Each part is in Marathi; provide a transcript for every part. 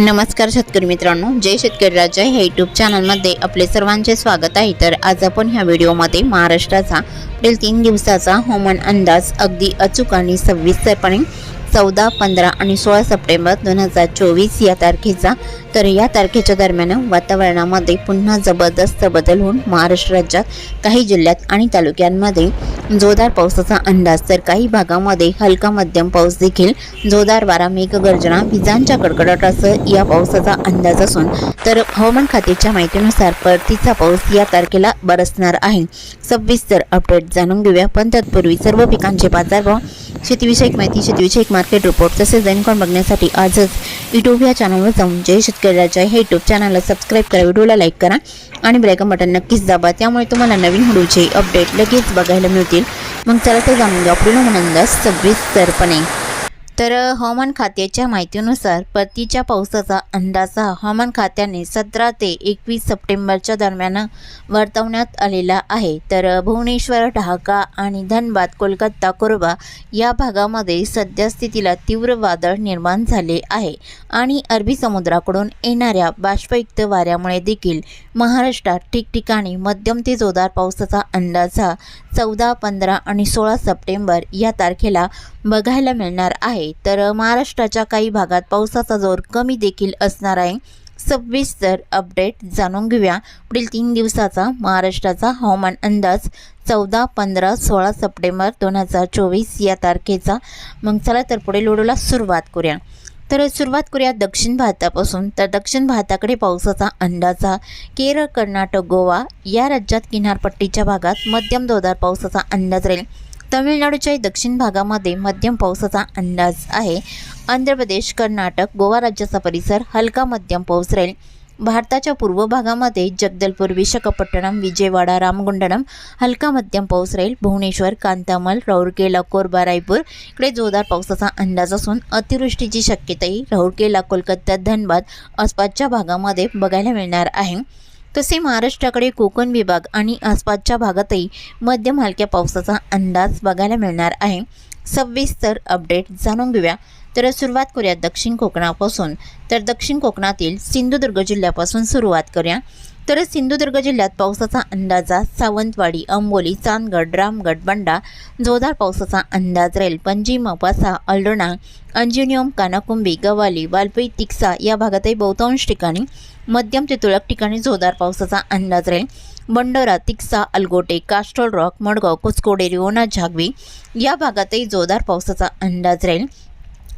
नमस्कार शेतकरी मित्रांनो जय शेतकरी राजा ह्या यूट्यूब चॅनलमध्ये आपले सर्वांचे स्वागत आहे. तर आज आपण ह्या व्हिडिओमध्ये महाराष्ट्राचा पुढील तीन दिवसाचा हवामान अंदाज अगदी अचूक आणि सविस्तरपणे चौदा पंधरा आणि सोळा सप्टेंबर दोन हजार चोवीस या तारखेचा तर या तारखेच्या दरम्यान वातावरणामध्ये पुन्हा जबरदस्त बदल होऊन महाराष्ट्र राज्यात काही जिल्ह्यात आणि तालुक्यांमध्ये जोरदार पावसाचा अंदाज तर काही भागामध्ये हलका मध्यम पाऊस देखील जोरदार वारा मेघगर्जना विजांच्या कडकडाटासह या पावसाचा अंदाज असून तर हवामान खात्याच्या माहितीनुसार परतीचा पाऊस या तारखेला बरसणार आहे. सविस्तर अपडेट जाणून घेऊया. पण तत्पूर्वी सर्व पिकांचे बाजारभाव शेतीविषयक माहिती शेतीविषयक मार्केट रिपोर्ट तसेच दैनकोण बघण्यासाठी आजच युट्यूब या चॅनलवर जाऊन जय शेतकरी राजा हे यूट्यूब चॅनलला सबस्क्राईब करा व्हिडिओला लाईक करा आणि ब्रेकअप बटन नक्कीच दाबा. त्यामुळे तुम्हाला नवीन व्हिडिओचे अपडेट लगेच बघायला मिळतील. मग चला तर जाणून घ्या म्हणजे पुढील अंदाज सविस्तरपणे तर हवामान खात्याच्या माहितीनुसार परतीच्या पावसाचा अंदाजा हवामान खात्याने सतरा ते एकवीस सप्टेंबरच्या दरम्यान वर्तवण्यात आलेला आहे. तर भुवनेश्वर ढाका आणि धनबाद कोलकाता कोरबा या भागामध्ये सद्यस्थितीला तीव्र वादळ निर्माण झाले आहे आणि अरबी समुद्राकडून येणाऱ्या बाष्पयुक्त वाऱ्यामुळे देखील महाराष्ट्रात ठिकठिकाणी मध्यम ते जोरदार पावसाचा अंदाजा चौदा पंधरा आणि सोळा सप्टेंबर या तारखेला बघायला मिळणार आहे. तर महाराष्ट्राच्या काही भागात पावसाचा जोर कमी देखील असणार आहे. सविस्तर अपडेट जाणून घेऊया. पुढील तीन दिवसाचा महाराष्ट्राचा हवामान अंदाज चौदा पंधरा सोळा सप्टेंबर दोन हजार चोवीस या तारखेचा. मग चला तर पुढील व्हिडिओला सुरुवात करूया. तर सुरुवात करूया दक्षिण भारतापासून. तर दक्षिण भारताकडे पावसाचा अंदाज केरळ कर्नाटक गोवा या राज्यात किनारपट्टीच्या भागात मध्यम जोरदार पावसाचा अंदाज राहील. तमिळनाडूच्या दक्षिण भागामध्ये मध्यम पावसाचा अंदाज आहे. आंध्र प्रदेश कर्नाटक गोवा राज्याचा परिसर हलका मध्यम पाऊस राहील. भारताच्या पूर्व भागामध्ये जगदलपूर विशाखापट्टणम विजयवाडा रामगुंडनम हलका मध्यम पाऊस राहील. भुवनेश्वर कांतामल राऊरकेला कोरबा रायपूर इकडे जोरदार पावसाचा अंदाज असून अतिवृष्टीची शक्यताही राऊरकेला कोलकाता धनबाद आसपासच्या भागामध्ये बघायला मिळणार आहे. तसे महाराष्ट्राकडे कोकण विभाग आणि आसपासच्या भागातही मध्यम हलक्या पावसाचा अंदाज बघायला मिळणार आहे. सविस्तर अपडेट जाणून घेऊया. तर सुरुवात करूया दक्षिण कोकणापासून. तर दक्षिण कोकणातील सिंधुदुर्ग जिल्ह्यापासून सुरुवात करूया. तर सिंधुदुर्ग जिल्ह्यात पावसाचा अंदाजा सावंतवाडी अंबोली चांदगड रामगड बंडा जोरदार पावसाचा अंदाज राहील. पणजी मपासा अल्डोणा अंजुनियम कानाकुंबी गवाली वालपई तिक्सा या भागातही बहुतांश ठिकाणी मध्यम ते तुरळक ठिकाणी जोरदार पावसाचा अंदाज राहील. बंडोरा तिक्सा अलगोटे कास्ट्रोल रॉक मडगाव कुचकोडे रिओना झागवी या भागातही जोरदार पावसाचा अंदाज राहील.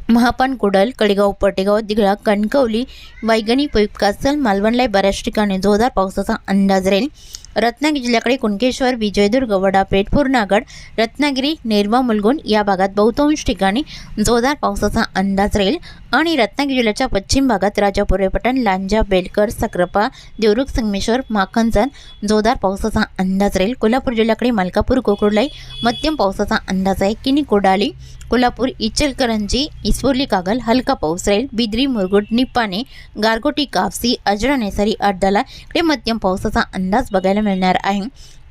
महापण कुडल कडेगाव पटेगाव दिघळा कणकवली वैगणी पैपकासल मालवणला बऱ्याच ठिकाणी जोरदार पावसाचा अंदाज राहील. रत्नागिरी जिल्ह्याकडे कुणकेश्वर विजयदुर्ग वडापेठ पूर्णागड रत्नागिरी निर्वा मुलगुण या भागात बहुतांश ठिकाणी जोरदार पावसाचा अंदाज राहील. आणि रत्नागिरी जिल्ह्याच्या पश्चिम भागात राजापूर लांजा बेलकर सक्रापा देवरुख संगमेश्वर माखनजन जोरदार पावसाचा अंदाज राहील. कोल्हापूर जिल्ह्याकडे मलकापूर कोकुर्लाई मध्यम पावसाचा अंदाज आहे. किनी कोडाली कोल्हापूर इचलकरंजी इस्पोर्ली कागल हलका पाऊस राहील बिद्री मुरगुड निप्पाणे गारगोटी कापसी अजरा नेसारी अड्डाला इकडे मध्यम पावसाचा अंदाज बघायला मिळणार आहे.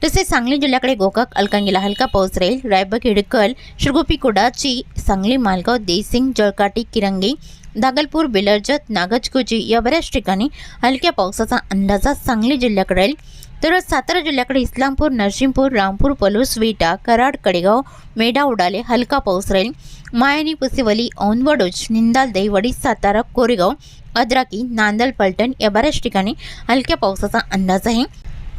तसेच सांगली जिल्ह्याकडे गोकाक अलकांगीला हलका पाऊस राहील रायबग हिडकल शिरगोपी कुडाची सांगली मालगाव देसिंग जळकाटी किरंगी दागलपूर बेलर्जत नागजकुची या बऱ्याच ठिकाणी हलक्या पावसाचा अंदाजा सांगली जिल्ह्याकडे राहील तर सातारा जिल्ह्याकडे इस्लामपूर नरसिंहपूर रामपूर पलूस विटा कराड कडेगाव मेढा उडाले हलका पाऊस राहील. मायानी पुसेवली औंदवडोज निंदाल दहिवडी सातारा कोरेगाव अद्राकी नांदल पलटण या बऱ्याच ठिकाणी हलक्या पावसाचा अंदाज आहे.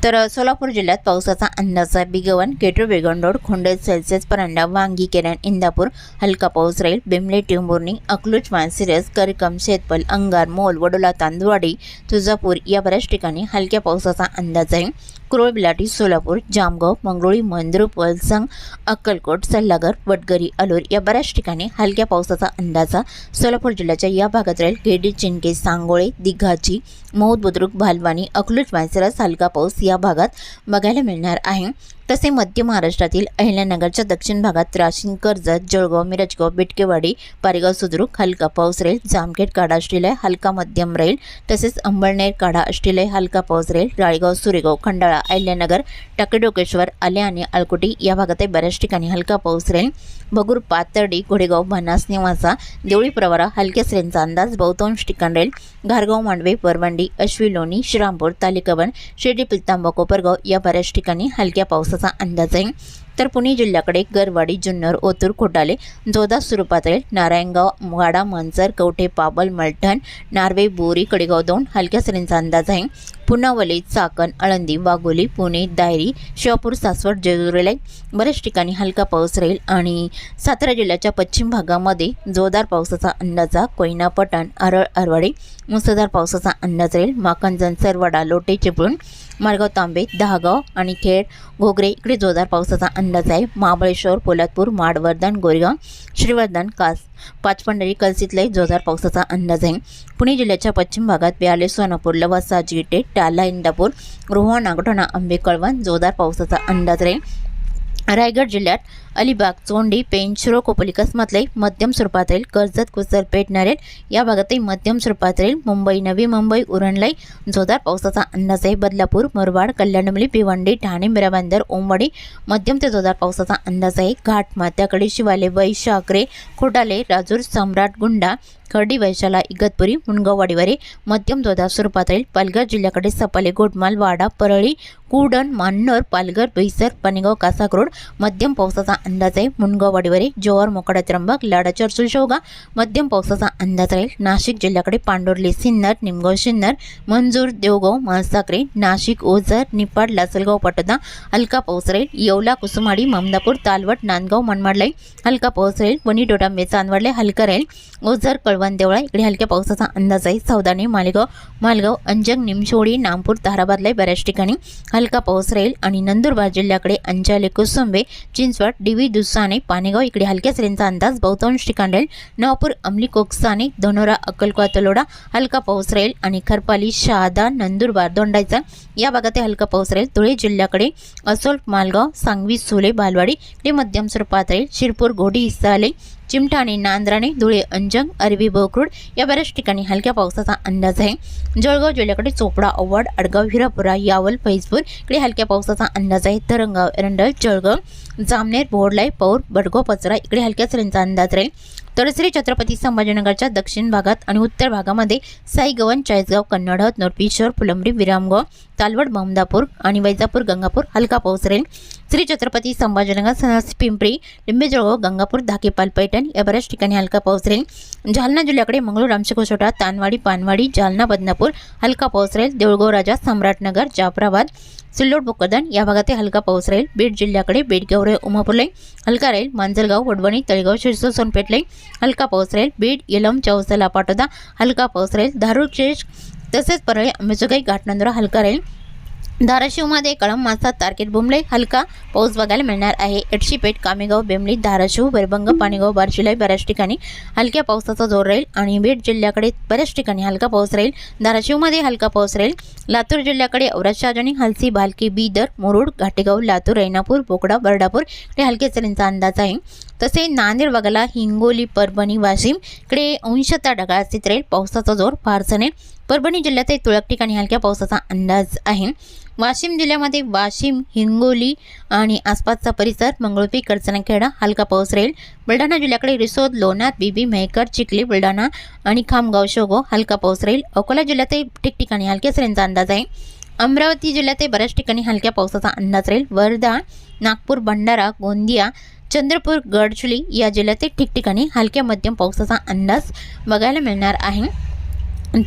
तर सोलापूर जिल्ह्यात पावसाचा अंदाज आहे. बिगवन केटू बेगंडोड खोंडेल सेल्सिअस परांडा वांगी केरण इंदापूर हलका पाऊस राहील. बिमले टिंबुर्णी अकलूज मानसिरस करकम शेतपल अंगार मोल वडोला तांदवाडी तुळजापूर या बऱ्याच ठिकाणी हलक्या पावसाचा अंदाज आहे. कुरळ बिलाटी सोलापूर जामगाव मंगरुळी महेंद्र पलसंग अक्कलकोट सल्लागर वडगरी अलूर या बऱ्याच ठिकाणी हलक्या पावसाचा अंदाजा सोलापूर जिल्ह्याच्या या भागात राहील गेडी चिंके सांगोळे दिघाची मौद बुद्रुक भालवानी अकलूज मायसरस हलका पाऊस या भागात बघायला मिळणार आहे. तसे मध्य महाराष्ट्रातील अहिल्यानगरच्या दक्षिण भागात राशीन कर्जत जळगाव मिरजगाव बिटकेवाडी पारेगाव सुद्रुक हलका पाऊस राहील जामखेड काढा असलेला हलका मध्यम राहील तसेच अंबळनेर काढा असलेला हलका पाऊस राहील राळेगाव सुरेगाव खंडाळा अहिल्यानगर टाकेडोकेश्वर आले आणि अळकुटी या भागातही बऱ्याच ठिकाणी हलका पाऊस राहील भगूर पातर्डी घोडेगाव भनास निवासा देवळी प्रवारा हलक्या श्रेणीचा अंदाज बहुतांश ठिकाण राहील घारगाव मांडवे परवंडी अश्विलोणी श्रीरामपूर तालिकाबन शिर्डी पिलतांबा कोपरगाव या बऱ्याच ठिकाणी हलक्या पावसाचा अंदाज आहे. तर पुणे जिल्ह्याकडे गरवाडी जुन्नर ओतूर खोटाले जोधा स्वरूपात राहील नारायणगाव वाडा मनसर कवठे पाबल मलठण नार्वे बोरी कडेगाव दोन हलक्या सरींचा अंदाज आहे. पुनावली चाकण आळंदी वाघोली पुणे दायरी शिवापूर सासवड जेजुरीला बऱ्याच ठिकाणी हलका पाऊस राहील आणि सातारा जिल्ह्याच्या पश्चिम भागामध्ये जोरदार पावसाचा अंदाज आहे. कोयना पठाण आरळ आरवाडे मुसळधार पावसाचा अंदाज राहील. माकंजन सरवाडा लोटे चिपळूण मारगाव तांबे दहागाव आणि खेड घोगरे. इकडे जोरदार पावसाचा अंदाज आहे. महाबळेश्वर पोलादपूर माडवर्धन गोरेगाव श्रीवर्धन कास पाचपंढरी कलसीतलाही जोरदार पावसाचा अंदाज आहे. पुणे जिल्ह्याच्या पश्चिम भागात बियाले सोनापूर लवासा जिटे टाला इंदापूर रोहा नागठणा आंबे कळवण जोरदार पावसाचा अंदाज राहील रायगड जिल्ह्यात अलिबाग चोंडी पेंच शिरो कोपली मध्यम स्वरूपात राहील. कर्जत कुसर पेठ नारेल या भागातही मध्यम स्वरूपात राहील. मुंबई नवी मुंबई उरणलाई जोरदार पावसाचा अंदाज आहे. बदलापूर मुरबाड कल्याणमली भिवंडी ठाणे मिराबंदर ओंबडी मध्यम ते जोरदार पावसाचा अंदाज आहे. घाट मात्याकडे शिवाले वैशाकरे खोटाले राजूर सम्राट गुंडा खर्डी वैशाला इगतपुरी मुनगाव वाडीवारे मध्यम जोरदार स्वरूपात राहील पालघर जिल्ह्याकडे सपाले गोटमाल वाडा परळी कुडण मान्नर पालघर बैसर पनेगाव कासाकरोड मध्यम पावसाचा अंदाज आहे. मुनगाव वाडीवारे जोहर मोकडा त्र्यंबक लाडा चर्चुल शेवगा मध्यम पावसाचा अंदाज राहील. नाशिक जिल्ह्याकडे पांडुर्ली सिन्नर निमगाव सिन्नर मंजूर देवगाव माळसाकरे नाशिक ओझर निपाड लासलगाव पटोदा हलका पाऊस राहील. येवला कुसुमाडी ममदापूर तालवट नांदगाव मनमाडलाई हलका पाऊस राहील. वणी डोटांबे चांदवडले हलका राहील. ओझर कळवा देवळा इकडे हलक्या पावसाचा अंदाज आहे. सौदाने मालेगाव मालगाव अंजंग निमशोळी नामपूर ताराबादला बऱ्याच ठिकाणी हलका पाऊस राहील. आणि नंदुरबार जिल्ह्याकडे अंजाले कुसुंबे चिंचवड डिवी दुसाने पानेगाव इकडे हलक्या सरींचा अंदाज बहुतांश ठिकाण राहील. नवापूर अंमली कोकसाने धनोरा अक्कलकोवा तलोडा हलका पाऊस राहील. आणि खरपाली शहादा नंदुरबार दोंडायचा या भागात हलका पाऊस राहील. धुळे जिल्ह्याकडे असोल मालगाव सांगवी सोले बालवाडी इकडे मध्यम स्वरूपात राहील. शिरपूर घोडी इसाले चिमठाणे नांद्राणे धुळे अंजंग अरबी बोकरूड या बऱ्याच ठिकाणी हलक्या पावसाचा अंदाज आहे. जळगाव जिल्ह्याकडे चोपडा अवड अडगाव हिरापुरा यावल फैजपूर इकडे हलक्या पावसाचा अंदाज आहे. तरंगाव एरंडल जळगाव जामनेर बोर्डलाई पौर बडगाव पचरा इकडे हलक्या सरींचा अंदाज राहील तर श्री छत्रपती संभाजीनगरच्या दक्षिण भागात आणि उत्तर भागामध्ये साईगवन चाळीसगाव कन्नडहत नोरपीश्वर फुलंबरी विरामगाव तालवड बामदापूर आणि वैजापूर गंगापूर हलका पाऊस राहील. श्री छत्रपती संभाजीनगर सनस पिंपरी लिंबेजळगाव गंगापूर धाकेपाल पैठण या बऱ्याच ठिकाणी हलका पाऊस राहील. जालना जिल्ह्याकडे मंगळूर रामशेकोसोटा तानवाडी पानवाडी जालना बदनापूर हलका पाऊस राहील. देऊळगाव राजा सम्राटनगर जाफराबाद सिल्लोड भोकरदन या भागात हलका पाऊस राहील. बीड जिल्ह्याकडे बीडगावरे उमापूरलाई हलका राहील. मांजलगाव वडवणी तळेगाव शिरसो सोनपेठलाई हलका पाऊस राहील. बीड येलम चौसाला पाटोदा हलका पाऊस राहील. धारूर शेष तसेच परळी अंबेजोगाई घाटनंदुरा हलका राहील. धाराशिवमध्ये कळंब मासा तारकेट बुमले हलका पाऊस बघायला मिळणार आहे. एडशीपेठ कामेगाव बेमली धाराशिव बेरबंग पाणीगाव बारशिलाई बऱ्याच ठिकाणी हलक्या पावसाचा जोर राहील आणि बीड जिल्ह्याकडे बऱ्याच ठिकाणी हलका पाऊस राहील. धाराशिवमध्ये हलका पाऊस राहील. लातूर जिल्ह्याकडे औरत शहाजणी हलसी भालकी बीदर मुरुड घाटेगाव लातूर रैनापूर बोकडा बर्डापूर हे हलक्या सरींचा अंदाज आहे. तसे नांदेड वगळा हिंगोली परभणी वाशिम इकडे अंशतः ढगाळ स्थित राहील पावसाचा जोर फारसा नाही. परभणी जिल्ह्यातही तुरळक ठिकाणी हलक्या पावसाचा अंदाज आहे. वाशिम जिल्ह्यामध्ये वाशिम हिंगोली आणि आसपासचा परिसर मंगळुपी कडचणखेडा हलका पाऊस राहील. बुलढाणा जिल्ह्याकडे रिसोद लोणार बीबी मेहकर चिखली बुलढाणा आणि खामगाव शोगो हलका पाऊस राहील. अकोला जिल्ह्यातही ठिकठिकाणी हलक्या सरींचा अंदाज आहे. अमरावती जिल्ह्यातही बऱ्याच ठिकाणी हलक्या पावसाचा अंदाज राहील. वर्धा नागपूर भंडारा गोंदिया चंद्रपूर गडचुली या जिल्ह्यातील ठिकठिकाणी हलक्या मध्यम पावसाचा अंदाज बघायला मिळणार आहे.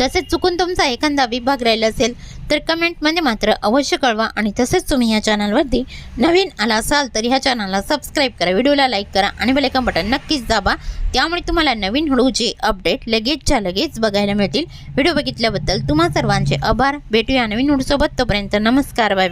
तसेच चुकून तुमचा एखादा विभाग राहिला असेल तर कमेंटमध्ये मात्र अवश्य कळवा आणि तसेच तुम्ही ह्या चॅनलवरती नवीन आला असाल तर ह्या चॅनलला सबस्क्राईब करा व्हिडिओला लाईक करा आणि बेलेकन बटन नक्कीच दाबा. त्यामुळे तुम्हाला नवीन हळूचे अपडेट लगेचच्या लगेच बघायला मिळतील. व्हिडिओ बघितल्याबद्दल तुम्हा सर्वांचे आभार. भेटूया नवीन हुडसोबत तोपर्यंत नमस्कार. Bye bye